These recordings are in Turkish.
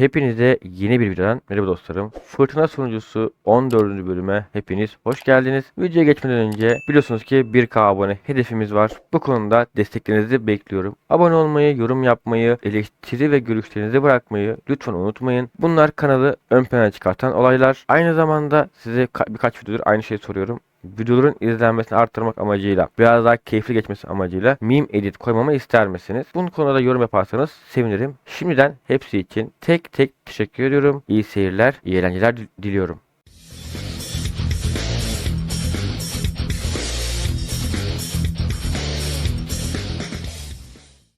Hepinize yeni bir videodan merhaba dostlarım. Fırtına sunucusu 14. bölüme hepiniz hoş geldiniz. Videoya geçmeden önce biliyorsunuz ki 1K abone hedefimiz var. Bu konuda desteklerinizi bekliyorum. Abone olmayı, yorum yapmayı, eleştiri ve görüşlerinizi bırakmayı lütfen unutmayın. Bunlar kanalı ön plana çıkartan olaylar. Aynı zamanda size ka- birkaç videodur aynı şeyi soruyorum videoların izlenmesini arttırmak amacıyla biraz daha keyifli geçmesi amacıyla meme edit koymamı ister misiniz? Bunun konuda yorum yaparsanız sevinirim. Şimdiden hepsi için tek tek teşekkür ediyorum. İyi seyirler, iyi eğlenceler dil- diliyorum.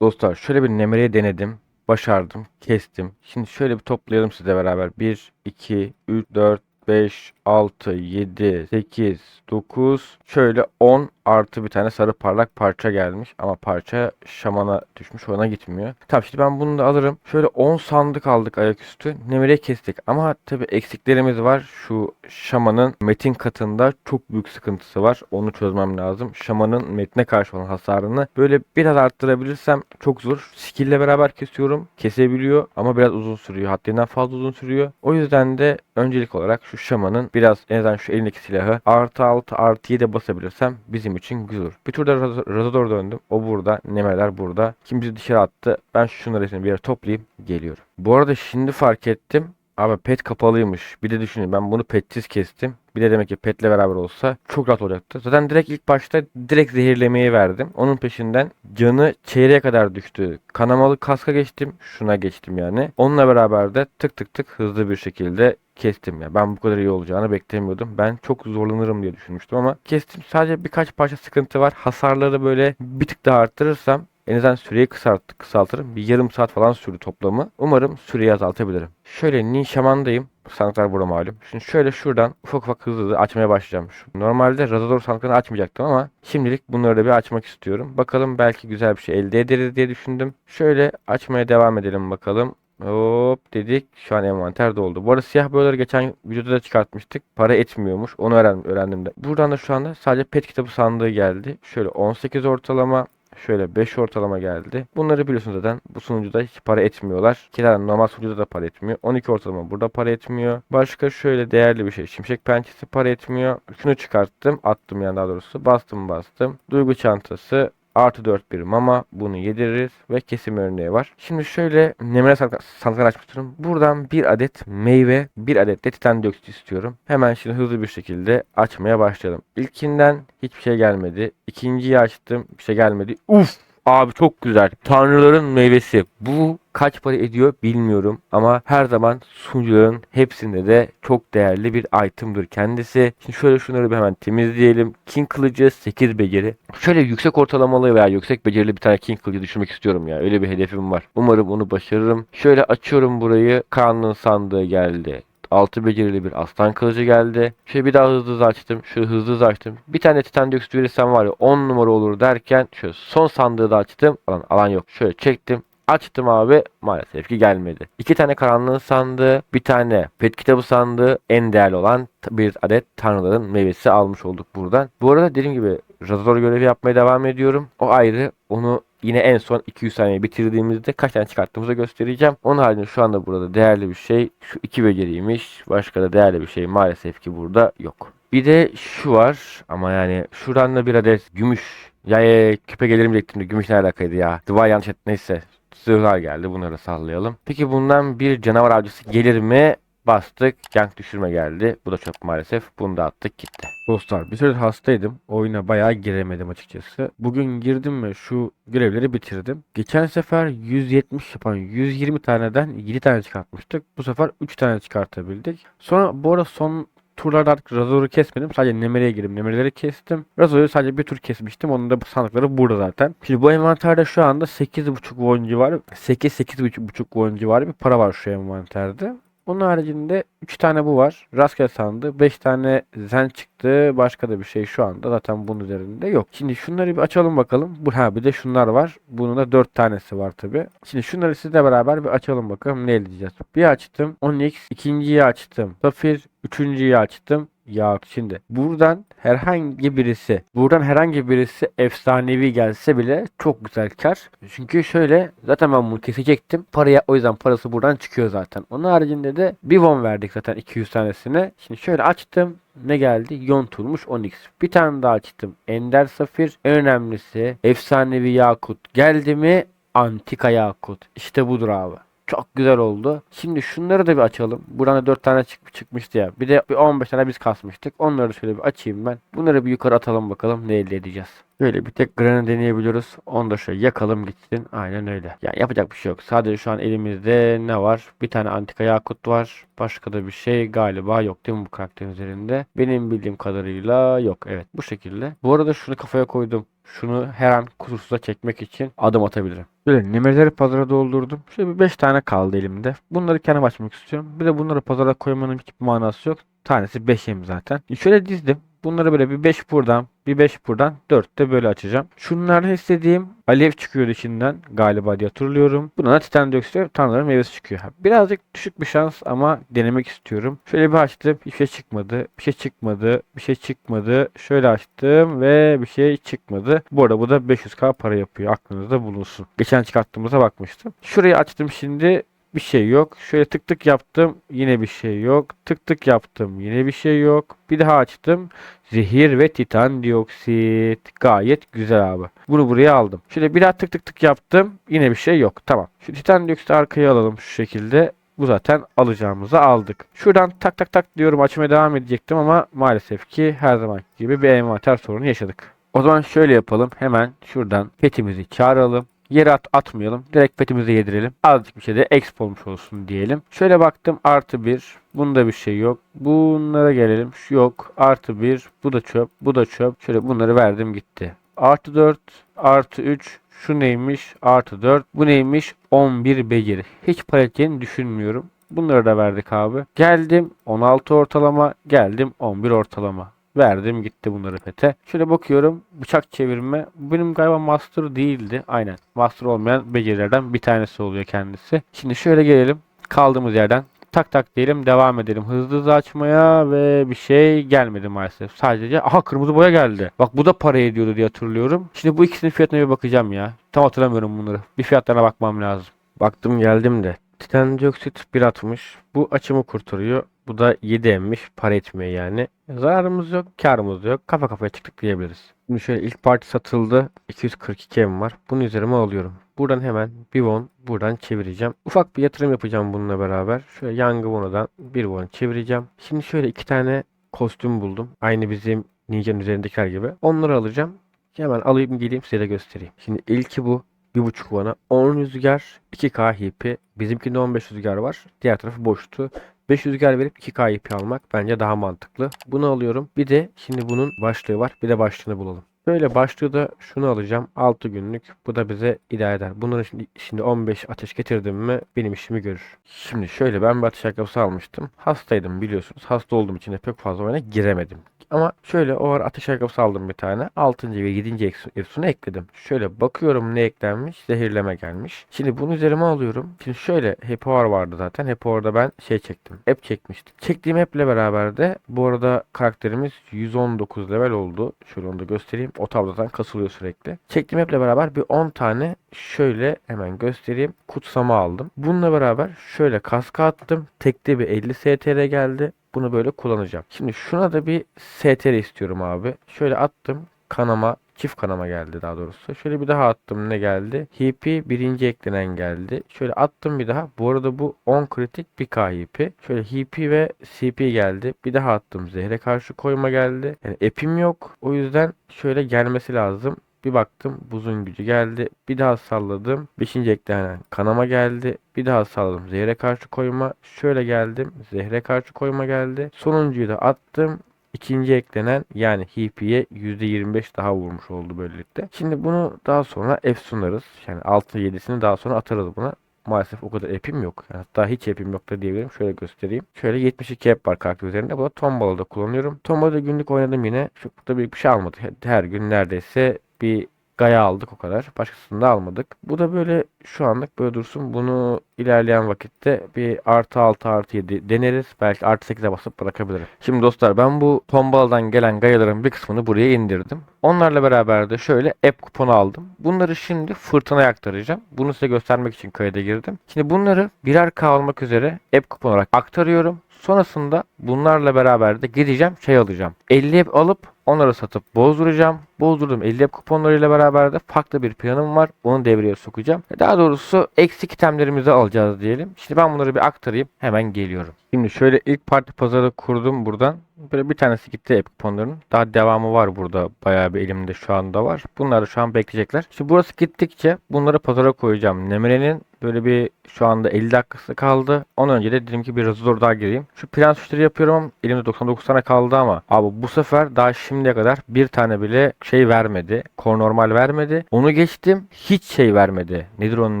Dostlar şöyle bir nemereyi denedim. Başardım. Kestim. Şimdi şöyle bir toplayalım sizle beraber. 1, 2, 3, 4, 5, 6, 7, 8, 9, şöyle 10 artı bir tane sarı parlak parça gelmiş. Ama parça şamana düşmüş ona gitmiyor. Tamam şimdi ben bunu da alırım. Şöyle 10 sandık aldık ayaküstü. Nemireyi kestik. Ama tabi eksiklerimiz var. Şu şamanın metin katında çok büyük sıkıntısı var. Onu çözmem lazım. Şamanın metne karşı olan hasarını böyle biraz arttırabilirsem çok zor. Skill beraber kesiyorum. Kesebiliyor ama biraz uzun sürüyor. Haddinden fazla uzun sürüyor. O yüzden de öncelik olarak şu şamanın biraz en azından şu elindeki silahı artı 6 artı 7 basabilirsem bizim için güzel. Bir turda Raz- Razador döndüm. O burada. Nemeler burada. Kim bizi dışarı attı. Ben şunları hepsini bir yere toplayayım. Geliyorum. Bu arada şimdi fark ettim. Abi pet kapalıymış. Bir de düşünün ben bunu petsiz kestim. Bir de demek ki petle beraber olsa çok rahat olacaktı. Zaten direkt ilk başta direkt zehirlemeyi verdim. Onun peşinden canı çeyreğe kadar düştü. Kanamalı kaska geçtim. Şuna geçtim yani. Onunla beraber de tık tık tık hızlı bir şekilde kestim ya. Ben bu kadar iyi olacağını beklemiyordum. Ben çok zorlanırım diye düşünmüştüm ama kestim. Sadece birkaç parça sıkıntı var. Hasarları böyle bir tık daha arttırırsam en azından süreyi kısalt, kısaltırım. Bir yarım saat falan sürdü toplamı. Umarım süreyi azaltabilirim. Şöyle Ninşaman'dayım. Sandıklar burada malum. Şimdi şöyle şuradan ufak ufak hızlı hızlı açmaya başlayacağım. Şu- Normalde Razador sandıklarını açmayacaktım ama şimdilik bunları da bir açmak istiyorum. Bakalım belki güzel bir şey elde ederiz diye düşündüm. Şöyle açmaya devam edelim bakalım. Hop dedik. Şu an envanter doldu. Bu arada siyah boyaları geçen videoda da çıkartmıştık. Para etmiyormuş. Onu öğren öğrendim de. Buradan da şu anda sadece pet kitabı sandığı geldi. Şöyle 18 ortalama. Şöyle 5 ortalama geldi. Bunları biliyorsunuz zaten bu sunucuda hiç para etmiyorlar. Ki zaten normal sunucuda da para etmiyor. 12 ortalama burada para etmiyor. Başka şöyle değerli bir şey. Şimşek pençesi para etmiyor. Şunu çıkarttım. Attım yani daha doğrusu. Bastım bastım. Duygu çantası. Artı 4 bir mama. Bunu yediririz. Ve kesim örneği var. Şimdi şöyle sandık- sandıklar istiyorum. Buradan bir adet meyve, bir adet de titan dioksit istiyorum. Hemen şimdi hızlı bir şekilde açmaya başlayalım. İlkinden hiçbir şey gelmedi. İkinciyi açtım. Bir şey gelmedi. Uf! Abi çok güzel. Tanrıların meyvesi. Bu kaç para ediyor bilmiyorum ama her zaman sunucuların hepsinde de çok değerli bir item'dır kendisi. Şimdi şöyle şunları bir hemen temizleyelim. King kılıcı 8 beceri. Şöyle yüksek ortalamalı veya yüksek becerili bir tane King kılıcı düşürmek istiyorum ya. Öyle bir hedefim var. Umarım onu başarırım. Şöyle açıyorum burayı. Kaan'ın sandığı geldi. 6 becerili bir aslan kılıcı geldi. Şöyle bir daha hızlı hızlı açtım. Şöyle hızlı hızlı açtım. Bir tane titan dioksit verirsem var ya 10 numara olur derken şöyle son sandığı da açtım. Alan, alan yok. Şöyle çektim. Açtım abi maalesef ki gelmedi. İki tane karanlığın sandığı, bir tane pet kitabı sandığı en değerli olan bir adet tanrıların meyvesi almış olduk buradan. Bu arada dediğim gibi Razor görevi yapmaya devam ediyorum. O ayrı. Onu yine en son 200 saniye bitirdiğimizde kaç tane çıkarttığımızı göstereceğim. Onun haricinde şu anda burada değerli bir şey şu iki beceriymiş. Başka da değerli bir şey maalesef ki burada yok. Bir de şu var ama yani şuradan da bir adet gümüş. Ya ya, küpe gelirim diyecektim de gümüş ne alakaydı ya. Duvar yanlış et neyse. Zırhlar geldi bunları sallayalım. Peki bundan bir canavar avcısı gelir mi? Bastık. Gank düşürme geldi. Bu da çok maalesef. Bunu da attık gitti. Dostlar bir süre hastaydım. Oyuna bayağı giremedim açıkçası. Bugün girdim ve şu görevleri bitirdim. Geçen sefer 170 yapan 120 taneden 7 tane çıkartmıştık. Bu sefer 3 tane çıkartabildik. Sonra bu arada son turlarda artık Razor'u kesmedim. Sadece Nemere'ye girdim. Nemere'leri kestim. Razor'u sadece bir tur kesmiştim. Onun da sandıkları burada zaten. Şimdi bu envanterde şu anda 8.5 won civarı 8-8.5 won civarı bir para var şu envanterde. Onun haricinde 3 tane bu var. Rastgele sandı. 5 tane zen çıktı. Başka da bir şey şu anda zaten bunun üzerinde yok. Şimdi şunları bir açalım bakalım. Bu ha bir de şunlar var. Bunun da 4 tanesi var tabi. Şimdi şunları sizle beraber bir açalım bakalım ne edeceğiz. Bir açtım. Onyx. ikinciyi açtım. Safir. Üçüncüyü açtım. Ya şimdi buradan herhangi birisi buradan herhangi birisi efsanevi gelse bile çok güzel kar. Çünkü şöyle zaten ben bunu kesecektim. Paraya o yüzden parası buradan çıkıyor zaten. Onun haricinde de bir won verdik zaten 200 tanesine. Şimdi şöyle açtım. Ne geldi? Yontulmuş 10x. Bir tane daha açtım. Ender Safir. En önemlisi efsanevi Yakut. Geldi mi? Antika Yakut. İşte budur abi. Çok güzel oldu. Şimdi şunları da bir açalım. Buradan da 4 tane çık çıkmıştı ya. Bir de bir 15 tane biz kasmıştık. Onları şöyle bir açayım ben. Bunları bir yukarı atalım bakalım ne elde edeceğiz. Böyle bir tek granı deneyebiliyoruz. Onu da şöyle yakalım gitsin. Aynen öyle. Yani yapacak bir şey yok. Sadece şu an elimizde ne var? Bir tane antika yakut var. Başka da bir şey galiba yok değil mi bu karakterin üzerinde? Benim bildiğim kadarıyla yok. Evet bu şekilde. Bu arada şunu kafaya koydum. Şunu her an kusursuza çekmek için adım atabilirim. Böyle nimeleri pazara doldurdum. Şöyle bir 5 tane kaldı elimde. Bunları kendim açmak istiyorum. Bir de bunları pazara koymanın hiçbir manası yok. Tanesi 5'im zaten. Şöyle dizdim. Bunları böyle bir 5 buradan, bir 5 buradan, 4 de böyle açacağım. Şunlardan istediğim alev çıkıyor içinden galiba diye hatırlıyorum. Buna da titan dioksit tanrıların meyvesi çıkıyor. Birazcık düşük bir şans ama denemek istiyorum. Şöyle bir açtım. Hiçbir şey çıkmadı. Bir şey çıkmadı. Bir şey çıkmadı. Şöyle açtım ve bir şey çıkmadı. Bu arada bu da 500k para yapıyor. Aklınızda bulunsun. Geçen çıkarttığımıza bakmıştım. Şurayı açtım şimdi bir şey yok. Şöyle tık tık yaptım. Yine bir şey yok. Tık tık yaptım. Yine bir şey yok. Bir daha açtım. Zehir ve titan dioksit. Gayet güzel abi. Bunu buraya aldım. Şöyle bir daha tık tık tık yaptım. Yine bir şey yok. Tamam. Şu titan dioksiti arkaya alalım şu şekilde. Bu zaten alacağımızı aldık. Şuradan tak tak tak diyorum açmaya devam edecektim ama maalesef ki her zaman gibi bir envanter sorunu yaşadık. O zaman şöyle yapalım. Hemen şuradan petimizi çağıralım. Yere at atmayalım. Direkt petimize yedirelim. Azıcık bir şey de exp olmuş olsun diyelim. Şöyle baktım artı bir. Bunda bir şey yok. Bunlara gelelim. Şu yok. Artı bir. Bu da çöp. Bu da çöp. Şöyle bunları verdim gitti. Artı 4. Artı 3. Şu neymiş? Artı 4. Bu neymiş? 11 beceri. Hiç paleteceğini düşünmüyorum. Bunları da verdik abi. Geldim 16 ortalama. Geldim 11 ortalama. Verdim gitti bunları pete. Şöyle bakıyorum bıçak çevirme. Benim galiba master değildi. Aynen. Master olmayan becerilerden bir tanesi oluyor kendisi. Şimdi şöyle gelelim. Kaldığımız yerden tak tak diyelim devam edelim. Hızlı hızlı açmaya ve bir şey gelmedi maalesef. Sadece aha kırmızı boya geldi. Bak bu da para ediyordu diye hatırlıyorum. Şimdi bu ikisinin fiyatına bir bakacağım ya. Tam hatırlamıyorum bunları. Bir fiyatlarına bakmam lazım. Baktım geldim de. Titan dioksit 1.60. Bu açımı kurtarıyor. Bu da 7 emmiş. Para etmiyor yani. Zararımız yok, karımız yok. Kafa kafaya çıktık diyebiliriz. Şimdi şöyle ilk parti satıldı. 242 em var. Bunu üzerime alıyorum. Buradan hemen bir won buradan çevireceğim. Ufak bir yatırım yapacağım bununla beraber. Şöyle Young Won'dan bir won çevireceğim. Şimdi şöyle iki tane kostüm buldum. Aynı bizim Ninja'nın üzerindekiler gibi. Onları alacağım. Hemen alayım geleyim size de göstereyim. Şimdi ilki bu. 1.5 won'a 10 rüzgar 2K hipi. Bizimkinde 15 rüzgar var. Diğer tarafı boştu. 5 rüzgar verip 2K ip almak bence daha mantıklı. Bunu alıyorum. Bir de şimdi bunun başlığı var. Bir de başlığını bulalım. Böyle başlığı da şunu alacağım. 6 günlük. Bu da bize idare eder. Bunların şimdi, şimdi 15 ateş getirdim mi benim işimi görür. Şimdi şöyle ben bir ateş ayakkabısı almıştım. Hastaydım biliyorsunuz. Hasta olduğum için de pek fazla oyuna giremedim. Ama şöyle o ara ateş ayakkabısı aldım bir tane. 6. ve 7. efsunu ekledim. Şöyle bakıyorum ne eklenmiş. Zehirleme gelmiş. Şimdi bunu üzerime alıyorum. Şimdi şöyle Happy Hour vardı zaten. Happy Hour'da ben şey çektim. App çekmiştim. Çektiğim app'le beraber de bu arada karakterimiz 119 level oldu. Şöyle onu da göstereyim. O tablodan kasılıyor sürekli. Çektiğim app'le beraber bir 10 tane şöyle hemen göstereyim. Kutsama aldım. Bununla beraber şöyle kaska attım. Tekte bir 50 STR geldi. Bunu böyle kullanacağım. Şimdi şuna da bir STR istiyorum abi. Şöyle attım. Kanama çift kanama geldi daha doğrusu. Şöyle bir daha attım ne geldi? HP birinci eklenen geldi. Şöyle attım bir daha. Bu arada bu 10 kritik bir K HP. Şöyle HP ve CP geldi. Bir daha attım. Zehre karşı koyma geldi. Yani epim yok. O yüzden şöyle gelmesi lazım. Bir baktım buzun gücü geldi. Bir daha salladım. Beşinci eklenen kanama geldi. Bir daha salladım. Zehre karşı koyma. Şöyle geldim. Zehre karşı koyma geldi. Sonuncuyu da attım. İkinci eklenen yani HP'ye %25 daha vurmuş oldu böylelikle. Şimdi bunu daha sonra F sunarız. Yani 6-7'sini daha sonra atarız buna. Maalesef o kadar epim yok. Yani hatta hiç epim yok da diyebilirim. Şöyle göstereyim. Şöyle 72 ep var karakter üzerinde. Bu da Tombala'da da kullanıyorum. Tombala'da günlük oynadım yine. Çok da büyük bir şey almadı. Her gün neredeyse bir Gaya aldık o kadar. Başkasını da almadık. Bu da böyle şu anlık böyle dursun. Bunu ilerleyen vakitte bir artı 6 artı 7 deneriz. Belki artı 8'e basıp bırakabilirim. Şimdi dostlar ben bu tombaladan gelen gayaların bir kısmını buraya indirdim. Onlarla beraber de şöyle app kuponu aldım. Bunları şimdi fırtınaya aktaracağım. Bunu size göstermek için kayda girdim. Şimdi bunları birer K üzere app kupon olarak aktarıyorum. Sonrasında bunlarla beraber de gideceğim şey alacağım. 50 app alıp onları satıp bozduracağım. Bozdurduğum 50 app kuponlarıyla beraber de farklı bir planım var. Onu devreye sokacağım. Daha doğrusu eksik itemlerimizi alacağız diyelim. Şimdi ben bunları bir aktarayım. Hemen geliyorum. Şimdi şöyle ilk parti pazarı kurdum buradan. Böyle bir tanesi gitti app kuponlarının. Daha devamı var burada. Bayağı bir elimde şu anda var. Bunlar da şu an bekleyecekler. Şimdi burası gittikçe bunları pazara koyacağım. Nemre'nin böyle bir şu anda 50 dakikası kaldı. Ondan önce de dedim ki bir Razor daha gireyim. Şu prens üçleri yapıyorum elimde 99 tane kaldı ama abi bu sefer daha şimdiye kadar bir tane bile şey vermedi. Core normal vermedi. Onu geçtim. Hiç şey vermedi. Nedir onun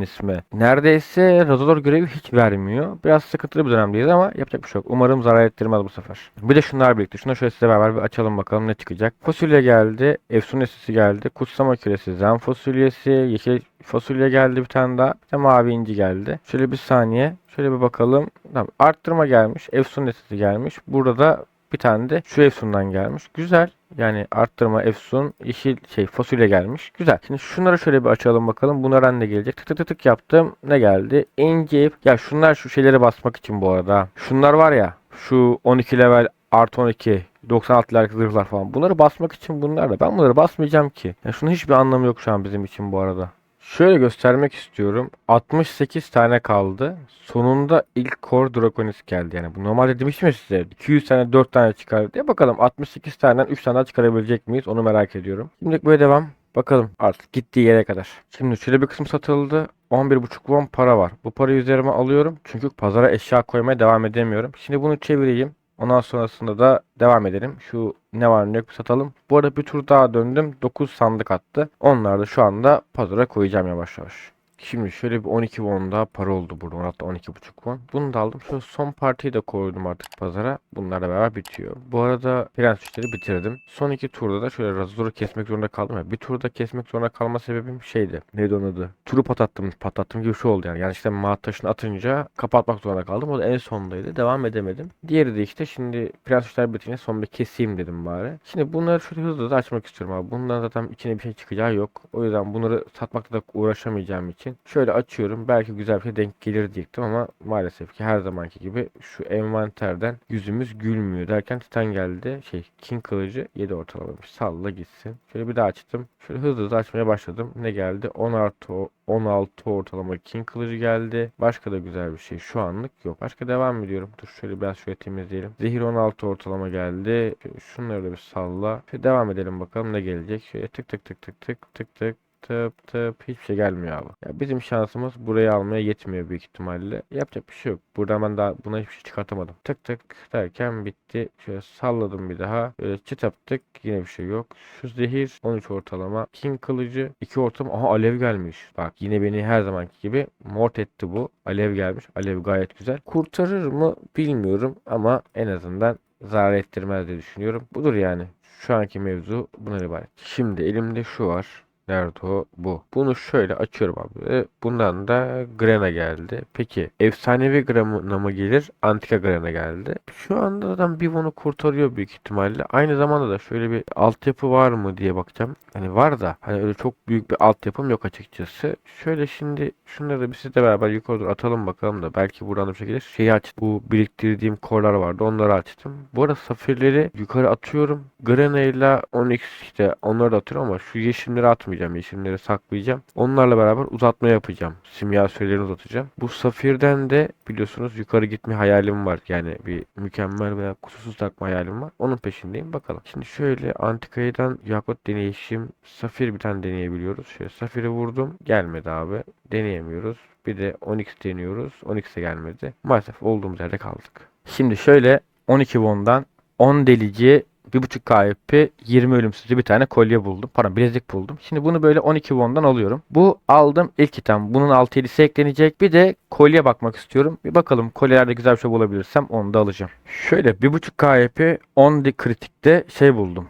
ismi? Neredeyse Razor görevi hiç vermiyor. Biraz sıkıntılı bir dönemdeyiz ama yapacak bir şey yok. Umarım zarar ettirmez bu sefer. Bir de şunlar birlikte. Şunları şöyle size beraber bir açalım bakalım ne çıkacak. Fasulye geldi. Efsun esisi geldi. Kutsama küresi. Zen fasulyesi. Yeşil fasulye geldi bir tane daha. De mavi inci geldi. Şöyle bir saniye. Şöyle bir bakalım. Tamam. Arttırma gelmiş. Efsun esisi gelmiş. Burada da bir tane de şu Efsun'dan gelmiş. Güzel. Yani arttırma Efsun yeşil şey fasulye gelmiş. Güzel. Şimdi şunları şöyle bir açalım bakalım. Bunlardan ne gelecek? Tık tık tık tık yaptım. Ne geldi? İnci. Ya şunlar şu şeyleri basmak için bu arada. Şunlar var ya. Şu 12 level artı 12 96 level zırhlar falan. Bunları basmak için bunlar da. Ben bunları basmayacağım ki. Ya şunun hiçbir anlamı yok şu an bizim için bu arada. Şöyle göstermek istiyorum. 68 tane kaldı. Sonunda ilk Core Draconis geldi. Yani bu normalde demiştim ya size 200 tane 4 tane çıkar diye. Bakalım 68 taneden 3 tane daha çıkarabilecek miyiz? Onu merak ediyorum. Şimdilik böyle devam. Bakalım artık gittiği yere kadar. Şimdi şöyle bir kısım satıldı. 11,5 won para var. Bu parayı üzerime alıyorum. Çünkü pazara eşya koymaya devam edemiyorum. Şimdi bunu çevireyim. Ondan sonrasında da devam edelim. Şu ne var ne yok satalım. Bu arada bir tur daha döndüm. 9 sandık attı. Onları da şu anda pazara koyacağım yavaş yavaş. Şimdi şöyle bir 12 won daha para oldu burada. Hatta 12,5 won. Bunu da aldım. Şöyle son partiyi de koydum artık pazara. Bunlarla beraber bitiyor. Bu arada prens üçleri bitirdim. Son iki turda da şöyle Razor'u kesmek zorunda kaldım. Ya. Bir turda kesmek zorunda kalma sebebim şeydi. Neydi onun adı? Turu patlattım, patlattım gibi şey oldu yani. Yani işte mat taşını atınca kapatmak zorunda kaldım. O da en sondaydı. Devam edemedim. Diğeri de işte şimdi prens üçler bitince son bir keseyim dedim bari. Şimdi bunları şöyle hızlı da açmak istiyorum abi. Bundan zaten içine bir şey çıkacağı yok. O yüzden bunları satmakta da uğraşamayacağım için Şöyle açıyorum. Belki güzel bir şey denk gelir diyecektim ama maalesef ki her zamanki gibi şu envanterden yüzümüz gülmüyor derken Titan geldi. Şey King kılıcı 7 ortalamış. Salla gitsin. Şöyle bir daha açtım. Şöyle hızlı hızlı açmaya başladım. Ne geldi? 10 artı 16 ortalama King kılıcı geldi. Başka da güzel bir şey şu anlık yok. Başka devam ediyorum. Dur şöyle biraz şöyle temizleyelim. Zehir 16 ortalama geldi. Şunları da bir salla. Şöyle devam edelim bakalım ne gelecek. Şöyle tık tık tık tık tık tık tık tıp tıp hiçbir şey gelmiyor abi. Ya bizim şansımız burayı almaya yetmiyor büyük ihtimalle. Yapacak bir şey yok. Burada ben daha buna hiçbir şey çıkartamadım. Tık tık derken bitti. Şöyle salladım bir daha. Böyle çıt yaptık. Yine bir şey yok. Şu zehir 13 ortalama. King kılıcı 2 ortalama. Aha alev gelmiş. Bak yine beni her zamanki gibi mort etti bu. Alev gelmiş. Alev gayet güzel. Kurtarır mı bilmiyorum ama en azından zarar ettirmez diye düşünüyorum. Budur yani. Şu anki mevzu buna ibaret. Şimdi elimde şu var. Nerede o? Bu. Bunu şöyle açıyorum abi. Bundan da Grena geldi. Peki efsanevi Grena mı gelir? Antika Grena geldi. Şu anda bir bunu kurtarıyor büyük ihtimalle. Aynı zamanda da şöyle bir altyapı var mı diye bakacağım. Hani var da hani öyle çok büyük bir altyapım yok açıkçası. Şöyle şimdi şunları da bir sizle beraber yukarı atalım bakalım da belki buradan da bir şekilde şeyi açtım. Bu biriktirdiğim korlar vardı. Onları açtım. Bu arada safirleri yukarı atıyorum. Grena ile Onyx işte onları da atıyorum ama şu yeşilleri atmayacağım saklayacağım. Yeşilleri saklayacağım. Onlarla beraber uzatma yapacağım. Simya sürelerini uzatacağım. Bu safirden de biliyorsunuz yukarı gitme hayalim var. Yani bir mükemmel veya kusursuz takma hayalim var. Onun peşindeyim. Bakalım. Şimdi şöyle antikaydan yakut deneyişim. Safir bir tane deneyebiliyoruz. Şöyle safiri vurdum. Gelmedi abi. Deneyemiyoruz. Bir de 12 deniyoruz. 12'se gelmedi. Maalesef olduğumuz yerde kaldık. Şimdi şöyle 12 won'dan 10 delici 1.5 KP 20 ölümsüzlü bir tane kolye buldum. Pardon bilezik buldum. Şimdi bunu böyle 12 won'dan alıyorum. Bu aldım ilk item. Bunun 6-7'si eklenecek. Bir de kolye bakmak istiyorum. Bir bakalım kolyelerde güzel bir şey bulabilirsem onu da alacağım. Şöyle 1.5 KP 10 kritikte şey buldum.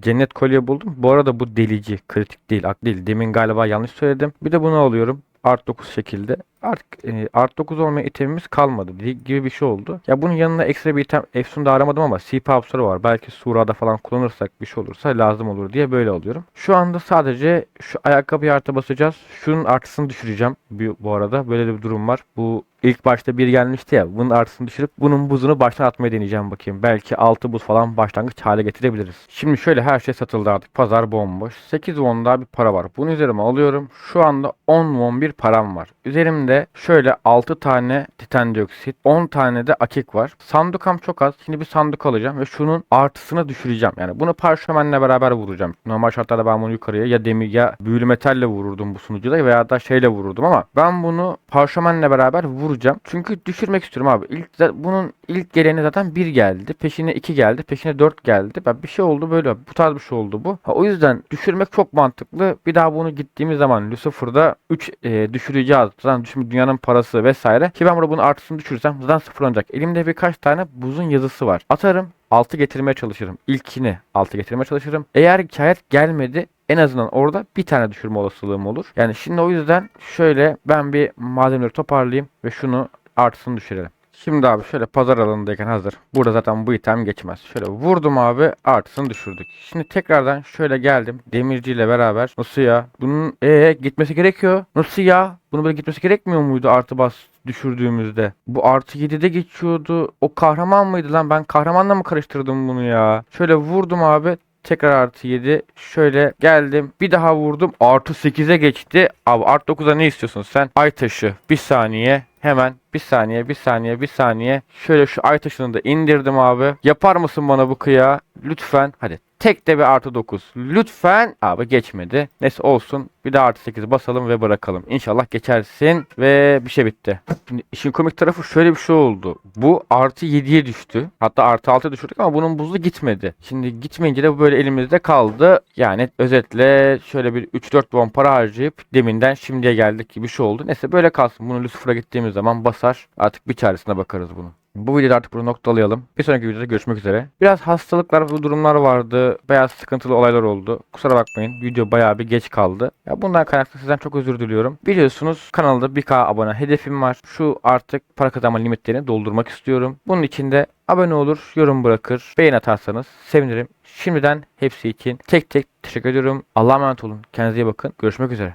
cennet kolye buldum. Bu arada bu delici. Kritik değil. Ak değil. Demin galiba yanlış söyledim. Bir de bunu alıyorum. Art 9 şekilde. Artık e, Art 9 olmaya itemimiz kalmadı gibi bir şey oldu. Ya bunun yanına ekstra bir item Efsun'da aramadım ama CP hapsları var. Belki Sura'da falan kullanırsak bir şey olursa lazım olur diye böyle alıyorum. Şu anda sadece şu ayakkabıyı artı basacağız. Şunun artısını düşüreceğim bu arada. Böyle de bir durum var. Bu ilk başta bir gelmişti ya. Bunun artısını düşürüp bunun buzunu baştan atmayı deneyeceğim bakayım. Belki 6 buz falan başlangıç hale getirebiliriz. Şimdi şöyle her şey satıldı artık. Pazar bomboş. 8 won daha bir para var. Bunu üzerime alıyorum. Şu anda 10 won bir param var. Üzerimde şöyle 6 tane titan dioksit, 10 tane de akik var. Sandukam çok az. Şimdi bir sanduk alacağım ve şunun artısını düşüreceğim. Yani bunu parşömenle beraber vuracağım. Normal şartlarda ben bunu yukarıya ya demir ya büyülü metalle vururdum bu sunucuda veya da şeyle vururdum ama ben bunu parşömenle beraber vuracağım. Çünkü düşürmek istiyorum abi. İlk bunun ilk geleni zaten 1 geldi. Peşine 2 geldi. Peşine 4 geldi. Ben bir şey oldu böyle. Bu tarz bir şey oldu bu. Ha, o yüzden düşürmek çok mantıklı. Bir daha bunu gittiğimiz zaman Lucifer'da 3 e, düşüreceğiz. Zaten düşün dünyanın parası vesaire. Ki ben burada bunun artısını düşürsem zaten sıfırlanacak. Elimde birkaç tane buzun yazısı var. Atarım. 6 getirmeye çalışırım. İlkini 6 getirmeye çalışırım. Eğer hikayet gelmedi en azından orada bir tane düşürme olasılığım olur. Yani şimdi o yüzden şöyle ben bir malzemeleri toparlayayım ve şunu artısını düşürelim. Şimdi abi şöyle pazar alanındayken hazır. Burada zaten bu item geçmez. Şöyle vurdum abi artısını düşürdük. Şimdi tekrardan şöyle geldim. Demirciyle beraber. Nasıl ya? Bunun ee gitmesi gerekiyor. Nasıl ya? Bunu böyle gitmesi gerekmiyor muydu artı bas düşürdüğümüzde? Bu artı 7'de geçiyordu. O kahraman mıydı lan? Ben kahramanla mı karıştırdım bunu ya? Şöyle vurdum abi. Tekrar artı 7. Şöyle geldim. Bir daha vurdum. Artı 8'e geçti. Abi artı 9'a ne istiyorsun sen? Ay taşı. Bir saniye. Hemen bir saniye bir saniye bir saniye. Şöyle şu ay taşını da indirdim abi. Yapar mısın bana bu kıya? Lütfen. Hadi tek de bir artı 9. Lütfen. Abi geçmedi. Neyse olsun. Bir de artı 8 basalım ve bırakalım. İnşallah geçersin. Ve bir şey bitti. Şimdi işin komik tarafı şöyle bir şey oldu. Bu artı 7'ye düştü. Hatta artı 6'ya düşürdük ama bunun buzlu gitmedi. Şimdi gitmeyince de bu böyle elimizde kaldı. Yani özetle şöyle bir 3-4 bon para harcayıp deminden şimdiye geldik gibi bir şey oldu. Neyse böyle kalsın. Bunu Lucifer'a gittiğimiz zaman basar. Artık bir çaresine bakarız bunun. Bu videoda artık bunu noktalayalım. Bir sonraki videoda görüşmek üzere. Biraz hastalıklar ve durumlar vardı. Bayağı sıkıntılı olaylar oldu. Kusura bakmayın. Video bayağı bir geç kaldı. Ya bundan kaynaklı sizden çok özür diliyorum. Biliyorsunuz kanalda 1K abone hedefim var. Şu artık para kazanma limitlerini doldurmak istiyorum. Bunun için de abone olur, yorum bırakır, beğen atarsanız sevinirim. Şimdiden hepsi için tek tek teşekkür ediyorum. Allah'a emanet olun. Kendinize iyi bakın. Görüşmek üzere.